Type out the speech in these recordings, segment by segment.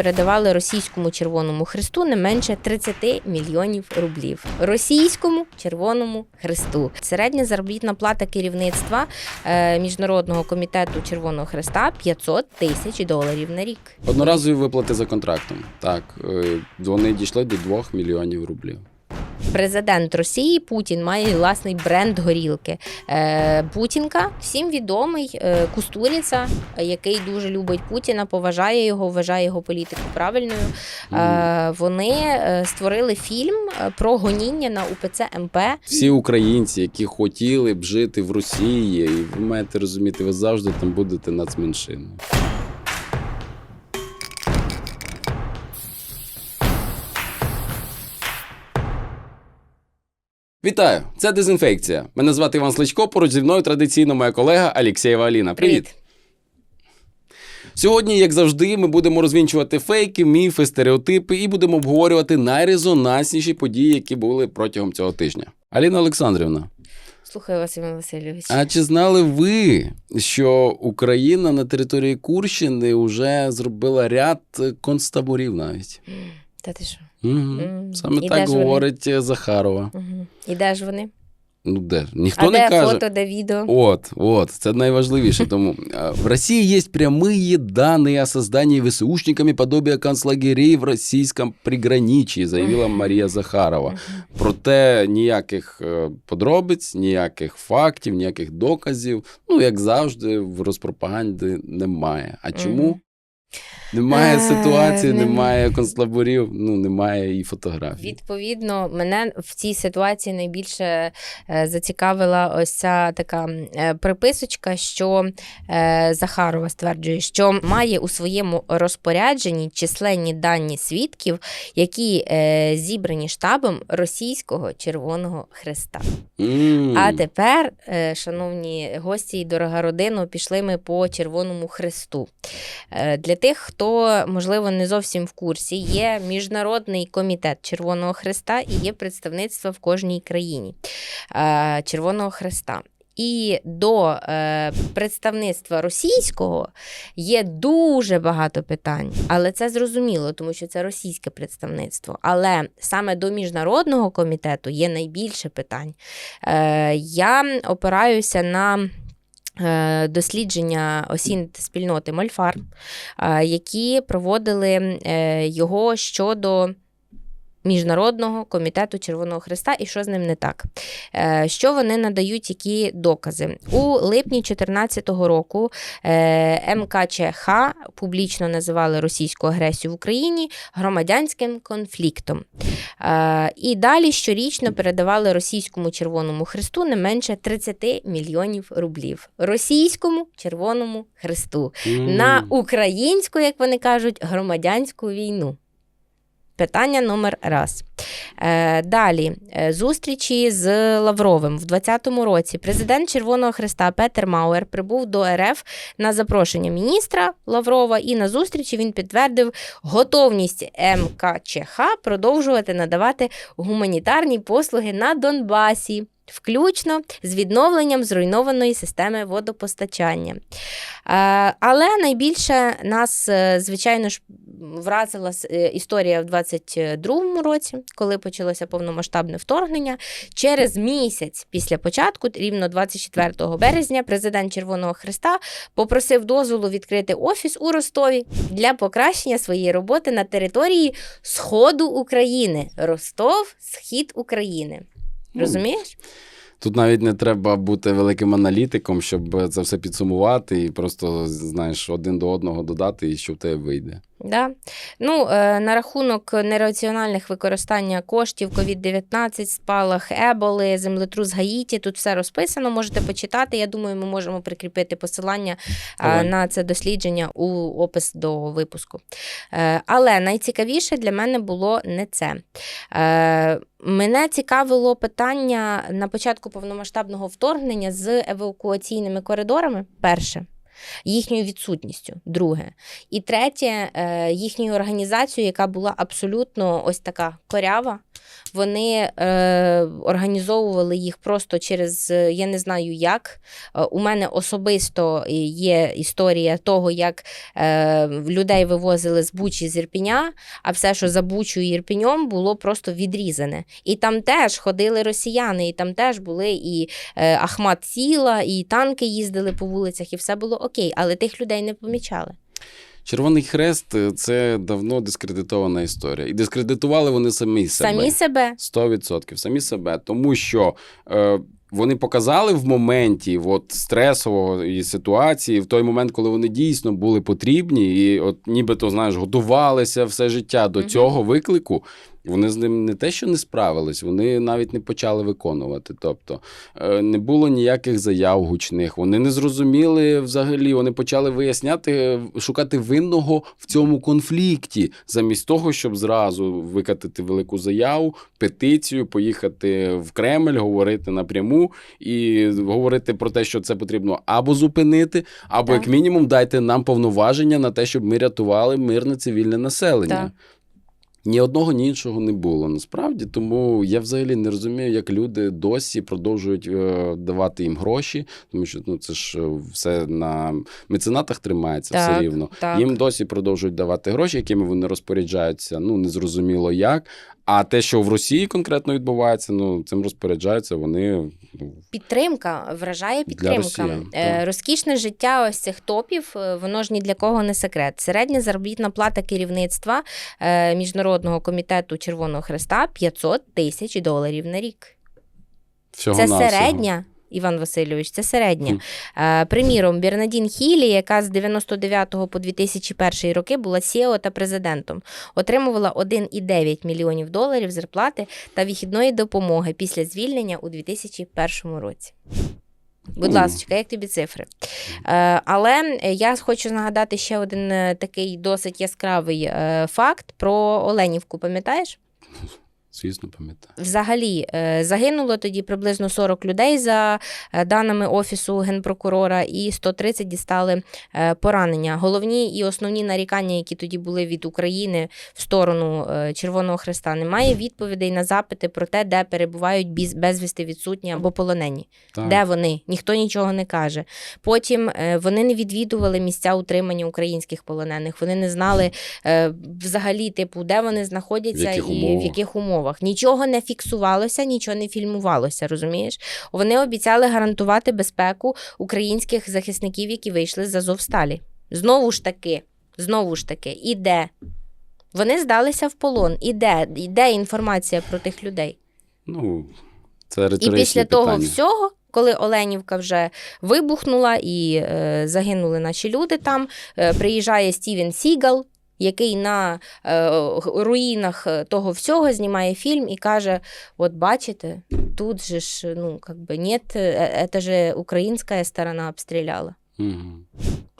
передавали російському Червоному Христу не менше 30 мільйонів рублів. Російському Червоному Христу. Середня заробітна плата керівництва е, Міжнародного комітету Червоного Христа 500 тисяч доларів на рік. Одноразові виплати за контрактом. Так, е, вони дійшли до 2 мільйонів рублів. Президент Росії Путін має власний бренд горілки. Е, Путінка всім відомий е, Кустуріця, який дуже любить Путіна, поважає його, вважає його політику правильною. Е, Вони створили фільм про гоніння на УПЦ МП. Всі українці, які хотіли б жити в Росії, і ви маєте розуміти, ви завжди там будете нацменшиною. Вітаю! Це дезінфекція. Мене звати Іван Сличко. Поруч зі мною традиційно моя колега Алєксєєва Аліна. Привіт. Сьогодні, як завжди, ми будемо розвінчувати фейки, міфи, стереотипи і будемо обговорювати найрезонансніші події, які були протягом цього тижня. Аліна Олександрівна, Слухаю вас, Іван Васильович. а чи знали ви, що Україна на території Курщини вже зробила ряд концтаборів навіть? Та ти що? Угу. Саме і так де ж вони? говорить е, Захарова. Угу. І де ж вони? Ну де ж? Ніхто а не де каже. фото, де відео? Вот, вот, це найважливіше. Тому а, в России есть прямые данные о создании ВСУшниками подобия концлагерей в російському приграничье, заявила Марія Захарова. Проте ніяких е, подробиць, ніяких фактів, ніяких доказів, ну як завжди, в розпропаганді немає. А чому? Немає Е, ситуації, нем- немає концлаборів, ну немає і фотографій. Відповідно, мене в цій ситуації найбільше е, зацікавила ось ця така е, приписочка, що Захарова стверджує, що має у своєму розпорядженні численні дані свідків, які зібрані штабом російського Червоного Хреста. М. А тепер, шановні гості і дорога родина, пішли ми по Червоному Хресту. Для тих, хто, можливо, не зовсім в курсі, є Міжнародний комітет Червоного Хреста і є представництво в кожній країні е, Червоного Хреста. І до е, представництва російського є дуже багато питань, але це зрозуміло, тому що це російське представництво. Але саме до міжнародного комітету є найбільше питань. Е, я опираюся на. Е, Дослідження осін спільноти Мольфар, е, які проводили е, його щодо Міжнародного комітету Червоного Христа і що з ним не так. Е, Що вони надають, які докази? У липні 2014 року е, МКЧХ публічно називали російську агресію в Україні громадянським конфліктом. Е, І далі щорічно передавали російському Червоному Христу не менше 30 мільйонів рублів. Російському Червоному Христу М. на українську, як вони кажуть, громадянську війну. Питання номер раз. Е, далі Е, зустрічі з Лавровим в 2020 році. Президент Червоного Христа Петер Мауер прибув до РФ на запрошення міністра Лаврова, і на зустрічі він підтвердив готовність МКЧХ продовжувати надавати гуманітарні послуги на Донбасі. Включно з відновленням зруйнованої системи водопостачання. Е, Але найбільше нас, е, звичайно ж, вразила е, історія в 22-му році, коли почалося повномасштабне вторгнення. Через місяць після початку, рівно 24 березня, президент Червоного Христа попросив дозволу відкрити офіс у Ростові для покращення своєї роботи на території Сходу України. Ростов, схід України. Розумієш? Тут навіть не треба бути великим аналітиком, щоб це все підсумувати і просто, знаєш, один до одного додати, і що в тебе вийде. Да. Ну, е, на рахунок нераціональних використання коштів COVID-19, спалах еболи, землетрус Гаїті, тут все розписано, можете почитати. Я думаю, ми можемо прикріпити посилання е, Давай. на це дослідження у опис до випуску. Е, але найцікавіше для мене було не це. Е, Мене цікавило питання на початку повномасштабного вторгнення з евакуаційними коридорами. Перше. Їхньою відсутністю, друге. І третє, е, їхньою організацією, яка була абсолютно ось така корява, Вони е, організовували їх просто через я не знаю як. Е, у мене особисто є історія того, як е, людей вивозили з Бучі з Ірпіня, а все, що за Бучу і Ірпіньом, було просто відрізане. І там теж ходили росіяни, і там теж були і е, Ахмат Сіла, і танки їздили по вулицях, і все було окей, але тих людей не помічали. Червоний хрест е, це давно дискредитована історія. І дискредитували вони самі себе. Самі себе 100%. Самі себе. Тому що е, вони показали в моменті от, стресової ситуації, в той момент, коли вони дійсно були потрібні, і от нібито, знаєш, готувалися все життя до Мгм. цього виклику. Вони з ним не те, що не справились, вони навіть не почали виконувати. Тобто е, не було ніяких заяв гучних. Вони не зрозуміли взагалі. Вони почали виясняти, е, шукати винного в цьому конфлікті, замість того, щоб зразу викатити велику заяву, петицію, поїхати в Кремль, говорити напряму і говорити про те, що це потрібно або зупинити, або Так. як мінімум дайте нам повноваження на те, щоб ми рятували мирне цивільне населення. Так. Ні одного, ні іншого не було насправді. Тому я взагалі не розумію, як люди досі продовжують е, давати їм гроші, тому що ну це ж е, все на меценатах тримається Так, все рівно. так. Їм досі продовжують давати гроші, якими вони розпоряджаються. Ну незрозуміло як. А те, що в Росії конкретно відбувається, ну цим розпоряджаються вони. ну, Підтримка вражає підтримка. росіян, Е. Розкішне життя ось цих топів, е, воно ж ні для кого не секрет. Середня заробітна плата керівництва е, Міжнародного комітету Червоного Хреста 500 тисяч доларів на рік. Всього Це середня. Іван Васильович, це середня. Е, приміром, Бернадін Хілі, яка з 99 по 2001 роки була CEO та президентом, отримувала 1,9 мільйонів доларів зарплати та вихідної допомоги після звільнення у 2001 році. Будь ласка, як тобі цифри? Е, але я хочу нагадати ще один е, такий досить яскравий факт про Оленівку. Пам'ятаєш? Звісно, пам'ятаю. Взагалі е, загинуло тоді приблизно 40 людей за е, даними офісу генпрокурора, і 130 дістали е, поранення. Головні і основні нарікання, які тоді були від України в сторону Червоного Хреста, немає відповідей на запити про те, де перебувають безвісти відсутні або полонені. Так. Де вони? Ніхто нічого не каже. Потім вони не відвідували місця утримання українських полонених. Вони не знали взагалі, типу, де вони знаходяться В і в яких умовах. Нічого не фіксувалося, нічого не фільмувалося. Розумієш? Вони обіцяли гарантувати безпеку українських захисників, які вийшли з Азовсталі. Знову ж таки, знову ж таки, і де? Вони здалися в полон. І де? І де інформація про тих людей? Ну, це І після того всього, коли Оленівка вже вибухнула і е, загинули наші люди там, е, приїжджає Стівен Сігал, який на е, руїнах того всього знімає фільм і каже: От бачите, тут же ж, ну, как бы, нет, е, це ж українська сторона обстріляла. Мгм.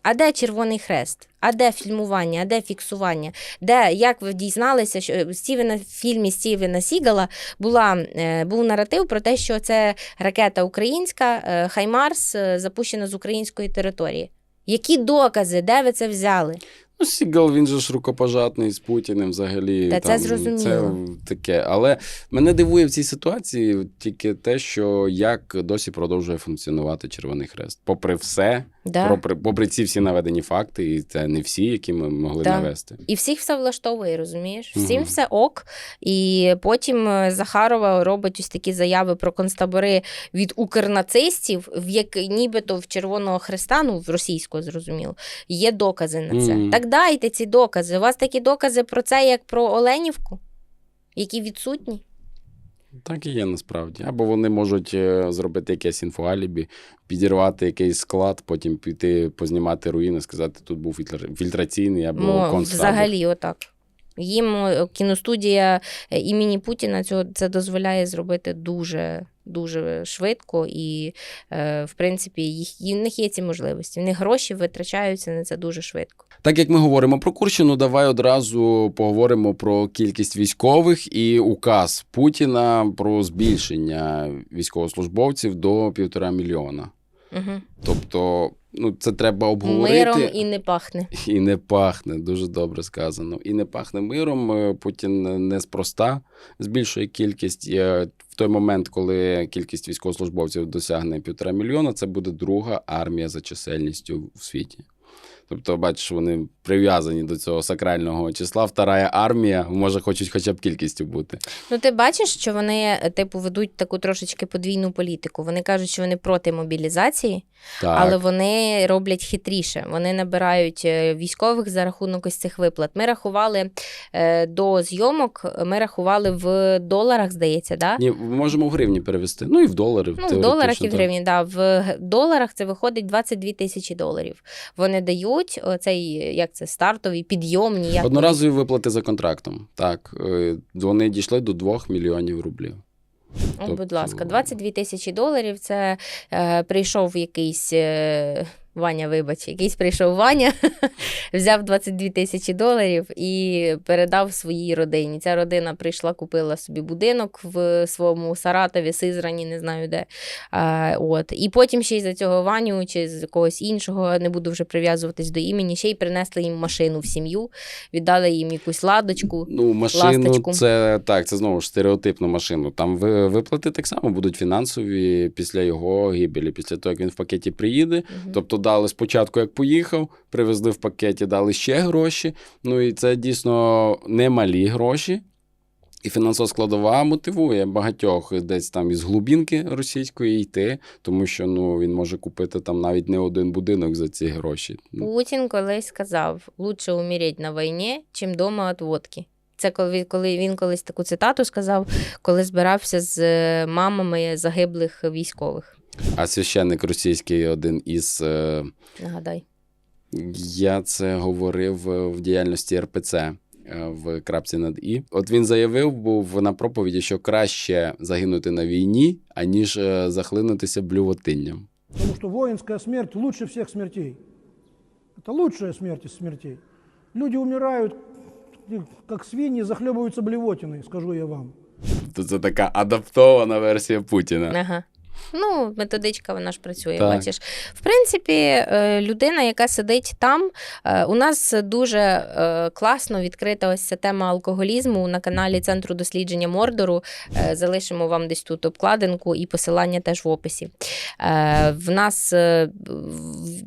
А де Червоний Хрест? А де фільмування? А де фіксування? Де як ви дізналися, що в Стівена в фільмі Стівена Сігала була е, був наратив про те, що це ракета українська е, Хаймарс е, запущена з української території? Які докази? Де ви це взяли? Ну, Сігал, він же ж рукопожатний з Путіним взагалі. Та це зрозуміло. Це таке. Але мене дивує в цій ситуації тільки те, що як досі продовжує функціонувати Червоний Хрест. Попри все, Да. попри, попри ці всі наведені факти, і це не всі, які ми могли Да. навести. І всіх все влаштовує, розумієш? Всім Мгм. все ок. І потім е, Захарова робить ось такі заяви про концтабори від укрнацистів, в як нібито в Червоного Хреста, ну в російського зрозуміло, є докази на це. Мгм. Так дайте ці докази. У вас такі докази про це, як про Оленівку, які відсутні. Так і є насправді. Або вони можуть е, зробити якесь інфоалібі, підірвати якийсь склад, потім піти познімати руїни, сказати, тут був фільтраційний або ну, концтабор. взагалі, отак. Їм е, кіностудія е, імені Путіна цього це дозволяє зробити дуже дуже швидко, і е, в принципі їх і в них є ці можливості. В них гроші витрачаються на це дуже швидко. Так як ми говоримо про Курщину, давай одразу поговоримо про кількість військових і указ Путіна про збільшення військовослужбовців до півтора мільйона. Угу. Тобто, ну це треба обговорити. Миром і не пахне. І не пахне, дуже добре сказано. І не пахне миром. Е, Путін неспроста збільшує кількість. Е, В той момент, коли кількість військовослужбовців досягне півтора мільйона, це буде друга армія за чисельністю в світі. Тобто, бачиш, вони прив'язані до цього сакрального числа. Вторая армія, може, хочуть хоча б кількістю бути. Ну, ти бачиш, що вони, е, типу, ведуть таку трошечки подвійну політику. Вони кажуть, що вони проти мобілізації, Так. але вони роблять хитріше. Вони набирають е, військових за рахунок ось цих виплат. Ми рахували е, до зйомок, ми рахували в доларах, здається, да? Ні, можемо в гривні перевести. Ну і в долари. Ну, в доларах і в так. гривні, да. В доларах це виходить 22 тисячі доларів. Вони дають оцей, як це, стартовий, підйомні. Як Одноразові виплати за контрактом. Так, е, вони дійшли до 2 мільйонів рублів. От, будь Тобто- ласка, 22 тисячі доларів. Це е, прийшов якийсь. Е, Ваня, вибач, якийсь прийшов Ваня, взяв 22 тисячі доларів і передав своїй родині. Ця родина прийшла, купила собі будинок в своєму Саратові, Сизрані, не знаю де. А, от. І потім ще й за цього Ваню чи з когось іншого, не буду вже прив'язуватись до імені, ще й принесли їм машину в сім'ю, віддали їм якусь ладочку. Ну, машину Ласточку. це так, це знову ж стереотипну машину. Там виплати так само будуть фінансові після його гибелі, після того, як він в пакеті приїде. Мгм. Тобто дали спочатку, як поїхав, привезли в пакеті, дали ще гроші. Ну і це дійсно немалі гроші. І фінансова складова мотивує багатьох десь там із глубінки російської йти, тому що ну він може купити там навіть не один будинок за ці гроші. Ну, Путін колись сказав: лучше умереть на війні, чим дома від водки. Це коли, коли він колись таку цитату сказав, коли збирався з е, мамами загиблих військових. А священник російський один із. е, Нагадай. Я це говорив е, в діяльності РПЦ е, в крапці над І. От він заявив був на проповіді, що краще загинути на війні, аніж захлинутися блювотинням. Потому что воинская смерть лучше всех смертей. Это лучшая смерть из смертей. Люди умирают, как свиньи, захлебываются блевотиной, скажу я вам. Це така адаптована версія Путіна. Ага. Ну, методичка вона ж працює, Так. бачиш. В принципі, е, людина, яка сидить там, е, у нас дуже е, класно відкрита ось ця тема алкоголізму на каналі Центру дослідження Мордору. Залишимо вам десь тут обкладинку і посилання теж в описі. В нас,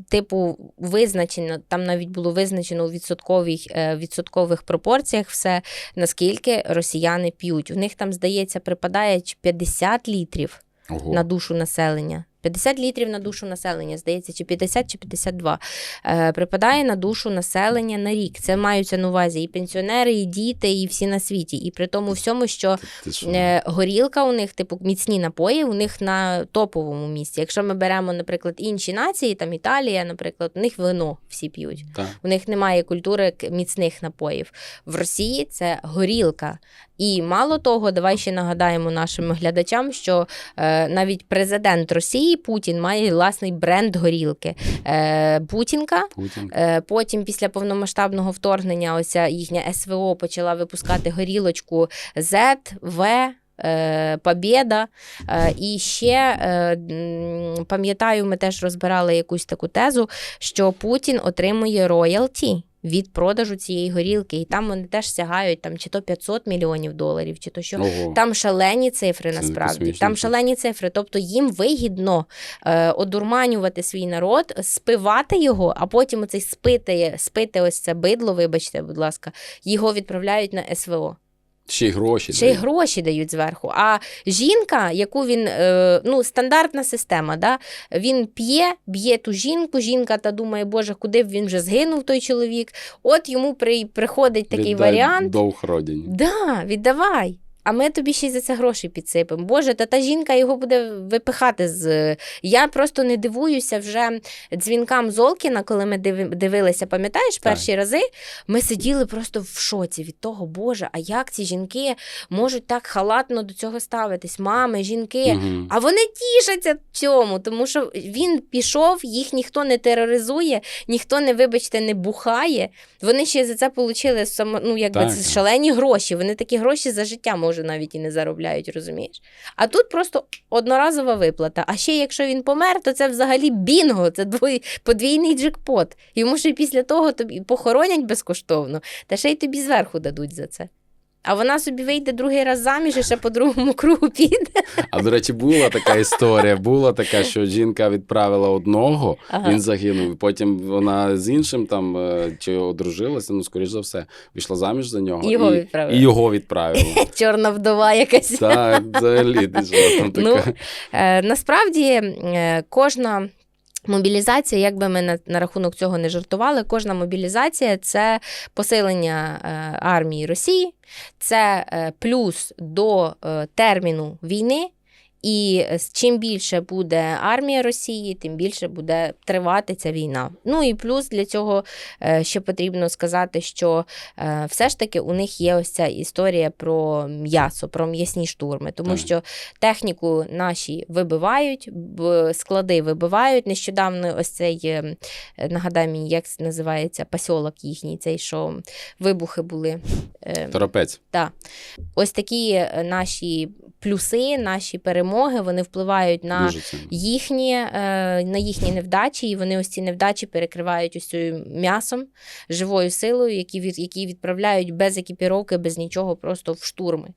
типу, визначено, там навіть було визначено у відсотковій, відсоткових пропорціях все, наскільки росіяни п'ють. У них там, здається, припадає 50 літрів Ого. на душу населення. 50 літрів на душу населення, здається, чи 50, чи 52. Е, припадає на душу населення на рік. Це маються на увазі і пенсіонери, і діти, і всі на світі. І при тому всьому, що е, горілка у них, типу, міцні напої, у них на топовому місці. Якщо ми беремо, наприклад, інші нації, там Італія, наприклад, у них вино всі п'ють. Так. У них немає культури міцних напоїв. В Росії це горілка. І мало того, давай ще нагадаємо нашим глядачам, що е, навіть президент Росії Путін має власний бренд горілки. Е, Путінка. Путін. Е, Потім, після повномасштабного вторгнення, оця їхня СВО почала випускати горілочку Z, В. е, Побєда. І ще пам'ятаю, ми теж розбирали якусь таку тезу, що Путін отримує роялті від продажу цієї горілки, і там вони теж сягають там чи то 500 мільйонів доларів, чи то що. Ого. Там шалені цифри Це насправді. Там шалені цифри. Тобто їм вигідно е, одурманювати свій народ, спивати його, а потім оцей спити, спити ось це бидло, вибачте, будь ласка, його відправляють на СВО. Ще й гроші. Ще й дають. гроші дають зверху. А жінка, яку він е, ну стандартна система, да? він п'є, б'є ту жінку. Жінка та думає, Боже, куди б він вже згинув той чоловік. От йому при, приходить такий Віддай варіант. Довг родині. Да, віддавай. А ми тобі ще й за це гроші підсипемо. Боже, та та жінка його буде випихати з. Я просто не дивуюся вже дзвінкам Золкіна, коли ми дивилися, пам'ятаєш, Так. перші рази ми сиділи просто в шоці від того, Боже, а як ці жінки можуть так халатно до цього ставитись? Мами, жінки. Мгм. А вони тішаться цьому, тому що він пішов, їх ніхто не тероризує, ніхто не, вибачте, не бухає. Вони ще за це отримали ну, якби Так, так. шалені гроші. Вони такі гроші за життя можуть може навіть і не заробляють, розумієш? А тут просто одноразова виплата. А ще якщо він помер, то це взагалі бінго, це двой, подвійний джекпот. Йому ще після того тобі похоронять безкоштовно, та ще й тобі зверху дадуть за це. А вона собі вийде другий раз заміж і ще по другому кругу піде. А до речі, була така історія. Була така, що жінка відправила одного, Ага. він загинув. Потім вона з іншим там е, чи одружилася, ну скоріш за все, вийшла заміж за нього Його і, відправила. і його відправила. Чорна вдова якась. Так, взагалі, ти що там Ну. Е, насправді е, кожна. Мобілізація, як би ми на, на рахунок цього не жартували, кожна мобілізація це посилення е, армії Росії, це е, плюс до е, терміну війни. І е, чим більше буде армія Росії, тим більше буде тривати ця війна. Ну і плюс для цього е, ще потрібно сказати, що е, все ж таки у них є ось ця історія про м'ясо, про м'ясні штурми, тому Так. що техніку наші вибивають, склади вибивають. Нещодавно ось цей нагадай мені, як це називається посілок їхній, цей що вибухи були. Торопець. Ось такі наші плюси, наші перемоги, вони впливають на їхні, е, на їхні невдачі, і вони ось ці невдачі перекривають ось цим м'ясом, живою силою, які, від, які відправляють без екіпіровки, без нічого, просто в штурми.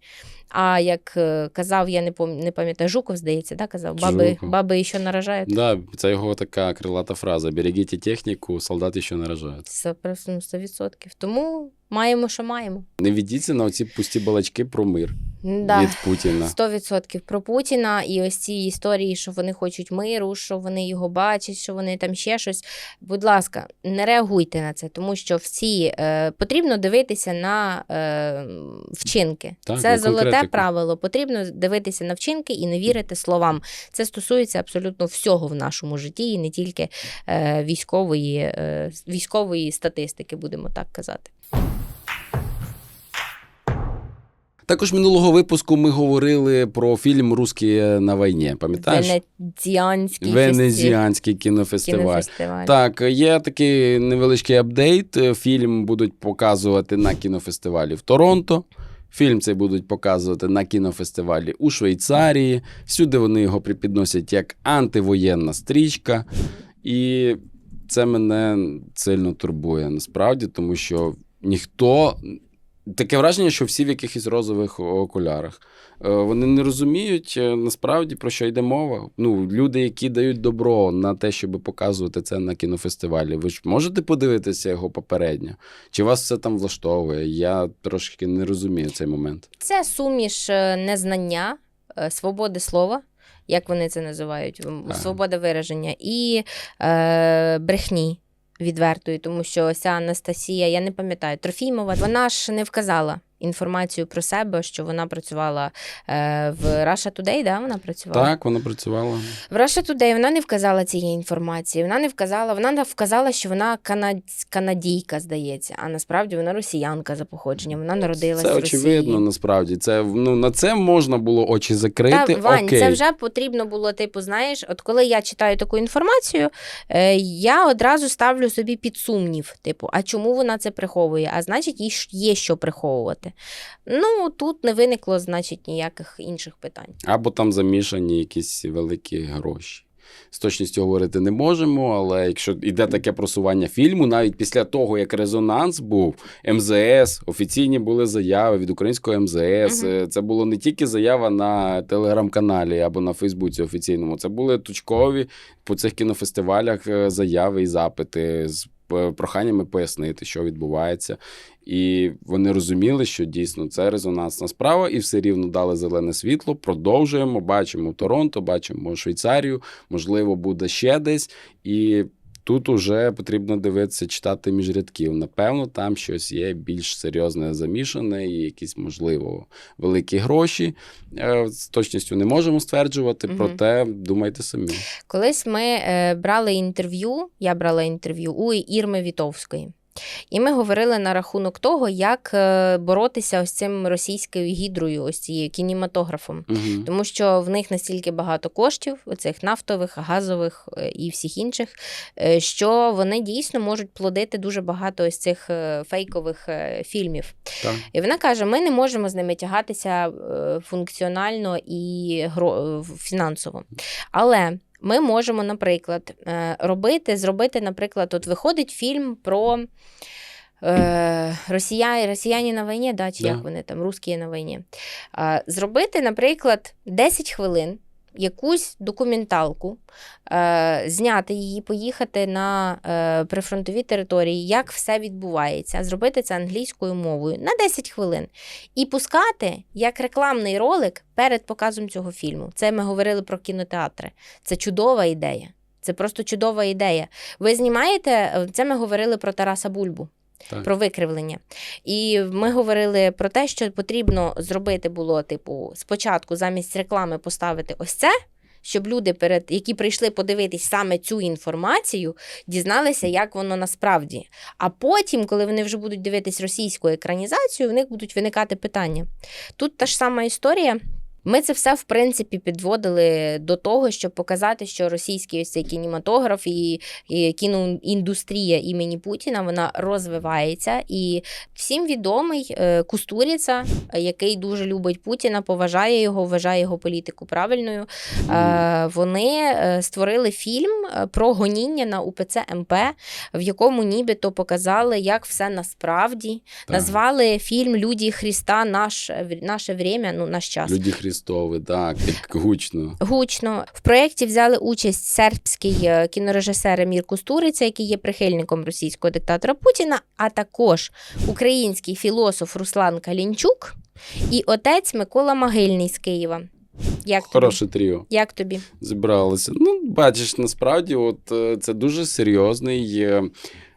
А як е, казав, я не пам- не пам'ятаю, Жуков, здається, да, казав, баби, баби ще наражають. Да, це його така крилата фраза: берегіть техніку, солдати ще наражають. Це просто ну, 100%. Тому маємо, що маємо. Не ведіться на оці пусті балачки про мир Да. від Путіна. 100% про Путіна і ось ці історії, що вони хочуть миру, що вони його бачать, що вони там ще щось. Будь ласка, не реагуйте на це, тому що всі е, потрібно дивитися на е, вчинки. Так, це золоте конкретику. правило. Потрібно дивитися на вчинки і не вірити словам. Це стосується абсолютно всього в нашому житті, і не тільки е, військової, е, військової статистики, будемо так казати. Також минулого випуску ми говорили про фільм Русські на війні. Пам'ятаєш? Венеціанський Венезіанський кінофестиваль. кінофестиваль. Так, є такий невеличкий апдейт. Фільм будуть показувати на кінофестивалі в Торонто. Фільм цей будуть показувати на кінофестивалі у Швейцарії. Всюди вони його припідносять як антивоєнна стрічка. І це мене сильно турбує насправді, тому що ніхто. Таке враження, що всі в якихось розових окулярах. Е, Вони не розуміють е, насправді про що йде мова. Ну, люди, які дають добро на те, щоб показувати це на кінофестивалі. Ви ж можете подивитися його попередньо? Чи вас все там влаштовує? Я трошки не розумію цей момент. Це суміш е, незнання, свободи слова, як вони це називають, свобода вираження, і е, брехні відвертої, тому що ось Анастасія, я не пам'ятаю, Трофімова, вона ж не вказала інформацію про себе, що вона працювала е, в Russia Today, да, вона працювала? Так, вона працювала. В Russia Today вона не вказала цієї інформації. Вона не вказала, вона не вказала, що вона канад... канадійка, здається, а насправді вона росіянка за походженням. Вона народилась Це в Росії. очевидно, насправді. Це ну на це можна було очі закрити. Та, Вань, Окей. це вже потрібно було, типу, знаєш, от коли я читаю таку інформацію, е, я одразу ставлю собі під сумнів, типу, а чому вона це приховує? А значить, їй є що приховувати. Ну, тут не виникло, значить, ніяких інших питань. Або там замішані якісь великі гроші. З точністю говорити не можемо, але якщо йде таке просування фільму, навіть після того, як резонанс був, МЗС, офіційні були заяви від українського МЗС. Мгм. Е, Це було не тільки заява на телеграм-каналі або на Фейсбуці офіційному, це були точкові по цих кінофестивалях е, заяви і запити з проханнями пояснити, що відбувається. І вони розуміли, що дійсно це резонансна справа, і все рівно дали зелене світло. Продовжуємо. Бачимо Торонто, бачимо Швейцарію, можливо, буде ще десь. І тут уже потрібно дивитися, читати між рядків. Напевно, там щось є більш серйозне замішане, і якісь, можливо, великі гроші. Е, З точністю не можемо стверджувати, угу. проте думайте самі. Колись ми е, брали інтерв'ю, я брала інтерв'ю у Ірми Вітовської. І ми говорили на рахунок того, як е, боротися ось цим російською гідрою, ось цією кінематографом. Мгм. Тому що в них настільки багато коштів, оцих нафтових, газових е, і всіх інших, е, що вони дійсно можуть плодити дуже багато ось цих фейкових фільмів. Так. І вона каже: ми не можемо з ними тягатися функціонально і фінансово. Але ми можемо, наприклад, е, робити, зробити, наприклад, от виходить фільм про. Е, Росія, росіяни на війні, да, чи Да. як вони там, русські на війні. Зробити, наприклад, 10 хвилин якусь документалку, е, зняти її, поїхати на е, прифронтові території, як все відбувається, зробити це англійською мовою на 10 хвилин і пускати як рекламний ролик перед показом цього фільму. Це ми говорили про кінотеатри. Це чудова ідея. Це просто чудова ідея. Ви знімаєте, е, це ми говорили про Тараса Бульбу. Так. Про викривлення. І ми говорили про те, що потрібно зробити було, типу, спочатку замість реклами поставити ось це, щоб люди, перед, які прийшли подивитись саме цю інформацію, дізналися, як воно насправді. А потім, коли вони вже будуть дивитись російську екранізацію, в них будуть виникати питання. Тут та ж сама історія. Ми це все в принципі підводили до того, щоб показати, що російський ось цей кінематограф і, і кіноіндустрія імені Путіна вона розвивається. І всім відомий е, Кустуріца, е, який дуже любить Путіна, поважає його, вважає його політику правильною. Е, Вони е, створили фільм про гоніння на УПЦ МП, в якому нібито показали, як все насправді. Так. Назвали фільм Люди Христа наш, наше время, ну наш час. Люди Христові, так, як гучно. Гучно в проєкті взяли участь сербський е, кінорежисер Емір Кустуриця, який є прихильником російського диктатора Путіна, а також український філософ Руслан Калінчук і отець Микола Могильний з Києва. Як тобі? Хороше тріо. Як тобі? Зібралися. Ну, бачиш, насправді, от е, це дуже серйозний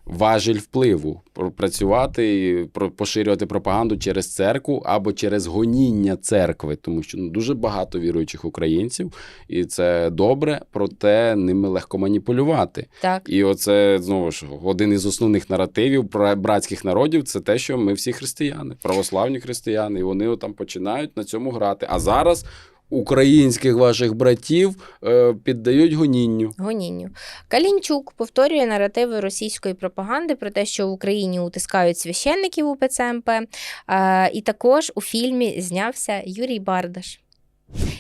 важіль впливу працювати і поширювати пропаганду через церкву або через гоніння церкви, тому що ну, дуже багато віруючих українців, і це добре, проте ними легко маніпулювати. Так. І оце знову ж один із основних наративів про братських народів це те, що ми всі християни, православні християни, і вони там починають на цьому грати. А зараз українських ваших братів е, піддають гонінню. Гонінню. Калінчук повторює наративи російської пропаганди про те, що в Україні утискають священників у ПЦМП. Е, і також у фільмі знявся Юрій Бардаш.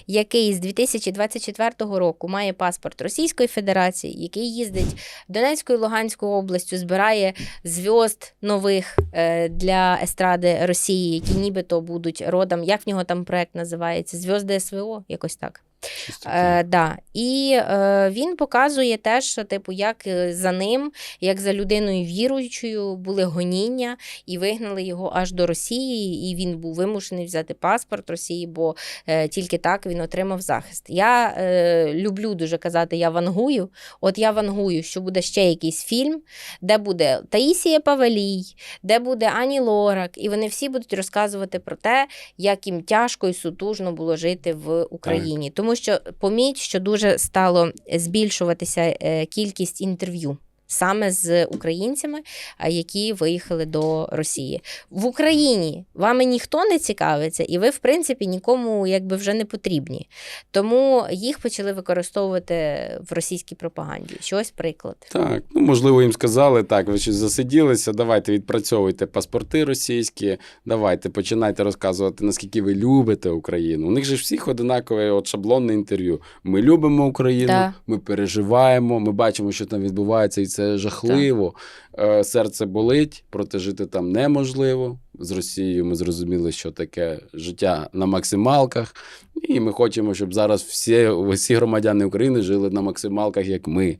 Який з 2024 року має паспорт Російської Федерації, який їздить Донецькою Луганською областю, збирає зв'язд нових е, для естради Росії, які нібито будуть родом. Як в нього там проект називається? Зв'язди СВО, якось так. Е, да. І е, він показує теж, типу, як е, за ним, як за людиною віруючою, були гоніння і вигнали його аж до Росії, і він був вимушений взяти паспорт Росії, бо е, тільки так він отримав захист. Я е, люблю дуже казати, я вангую. От я вангую, що буде ще якийсь фільм, де буде Таїсія Павелій, де буде Ані Лорак, і вони всі будуть розказувати про те, як їм тяжко і сутужно було жити в Україні. Тому що поміть, що дуже стало збільшуватися е, кількість інтерв'ю. Саме з українцями, які виїхали до Росії в Україні. Вами ніхто не цікавиться, і ви, в принципі, нікому якби вже не потрібні. Тому їх почали використовувати в російській пропаганді. Щось приклад. Так, ну можливо, їм сказали, так, ви щось засиділися, давайте відпрацьовуйте паспорти російські, давайте починайте розказувати, наскільки ви любите Україну. У них же всіх одинакове от шаблонне інтерв'ю. Ми любимо Україну, Так. ми переживаємо, ми бачимо, що там відбувається, і це жахливо. Е, Серце болить, проте жити там неможливо. З Росією ми зрозуміли, що таке життя на максималках. І ми хочемо, щоб зараз всі, всі громадяни України жили на максималках, як ми.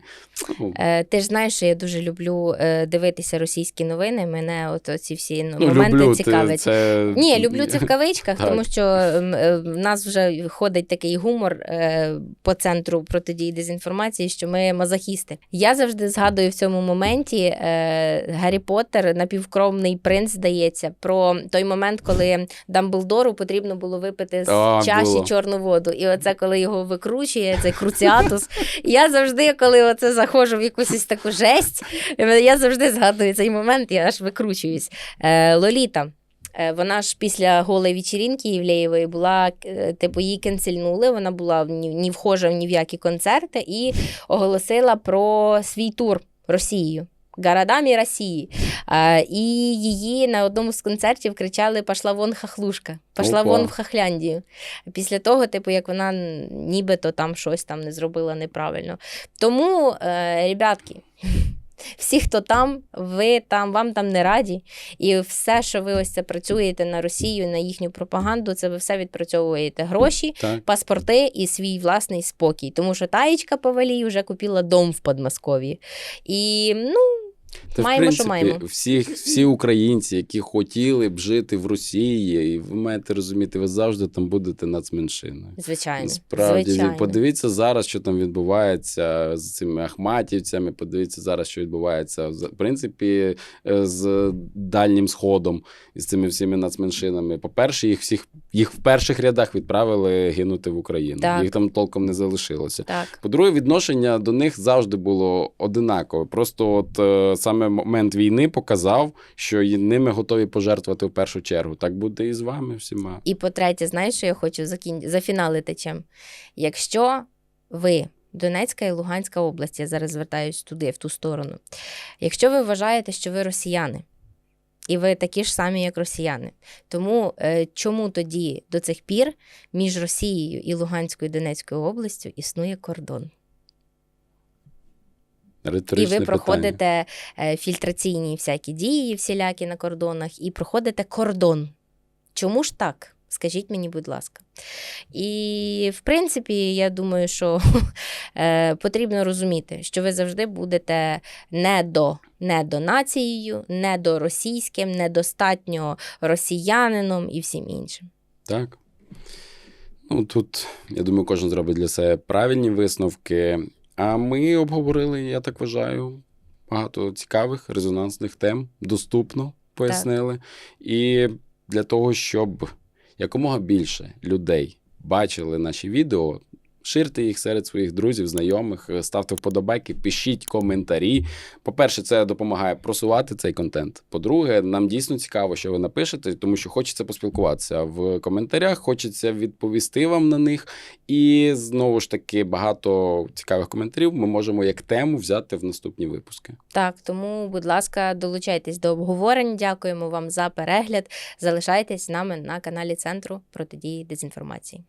Ну, Е, ти ж знаєш, що я дуже люблю е, дивитися російські новини. Мене от ці всі ну, моменти люблю, цікавлять. це... Ні, люблю це в кавичках, Так. тому що в нас вже ходить такий гумор по центру протидії дезінформації, що ми мазохісти. Я завжди згадую в цьому моменті Гаррі Поттер, напівкровний принц, здається, про той момент, коли Дамблдору потрібно було випити з Так, чаші було. чорну воду. І оце, коли його викручує, цей круціатус. Я завжди, коли оце заходжу в якусь таку жесть, я завжди згадую цей момент, я аж викручуюсь. Е, Лоліта. Е, Вона ж після голої вечірінки Євлеєвої була, е, типу, її канцельнули, вона була ні, ні вхожа ні в які концерти і оголосила про свій тур Росією. Городами Росії. І її на одному з концертів кричали Пошла вон хахлушка, пошла Опа. вон в Хахляндію. Після того, типу, як вона нібито там щось там не зробила неправильно. Тому, е, ребятки, всі, хто там, ви там, вам там не раді. І все, що ви ось це працюєте на Росію, на їхню пропаганду, це ви все відпрацьовуєте гроші, Так. паспорти і свій власний спокій. Тому що Таєчка Павелій вже купила дом в Подмосков'ї. І ну, Та, Маємо, в що маємо. Всі, всі українці, які хотіли б жити в Росії, і ви маєте розуміти, ви завжди там будете нацменшиною. звичайно. Справді, звичайно. подивіться зараз, що там відбувається з цими ахматівцями. Подивіться зараз, що відбувається в принципі е, з дальнім сходом і з цими всіми нацменшинами. По-перше, їх всіх їх в перших рядах відправили гинути в Україну. Так. Їх там толком не залишилося. Так. По-друге, відношення до них завжди було одинакове. Просто от е, саме момент війни показав, що ними готові пожертвувати в першу чергу. Так буде і з вами всіма. І по-третє, знаєш, що я хочу закін... зафіналити чим? Якщо ви, Донецька і Луганська область, я зараз звертаюсь туди, в ту сторону. Якщо ви вважаєте, що ви росіяни, і ви такі ж самі, як росіяни, тому е, чому тоді до цих пір між Росією і Луганською і Донецькою областю існує кордон? І ви проходите е, фільтраційні всякі дії, всілякі на кордонах, і проходите кордон. Чому ж так? Скажіть мені, будь ласка. І в принципі, я думаю, що е, потрібно розуміти, що ви завжди будете не до, не до нацією, не до російським, недостатньо росіянином і всім іншим. Так. Ну, тут, я думаю, кожен зробить для себе правильні висновки. А ми обговорили, я так вважаю, багато цікавих резонансних тем, доступно пояснили. І для того, щоб якомога більше людей бачили наші відео, ширте їх серед своїх друзів, знайомих, ставте вподобайки, пишіть коментарі. По-перше, це допомагає просувати цей контент. По-друге, нам дійсно цікаво, що ви напишете, тому що хочеться поспілкуватися в коментарях, хочеться відповісти вам на них. І знову ж таки, багато цікавих коментарів ми можемо як тему взяти в наступні випуски. Так, тому, будь ласка, долучайтесь до обговорень. Дякуємо вам за перегляд. Залишайтесь з нами на каналі Центру протидії дезінформації.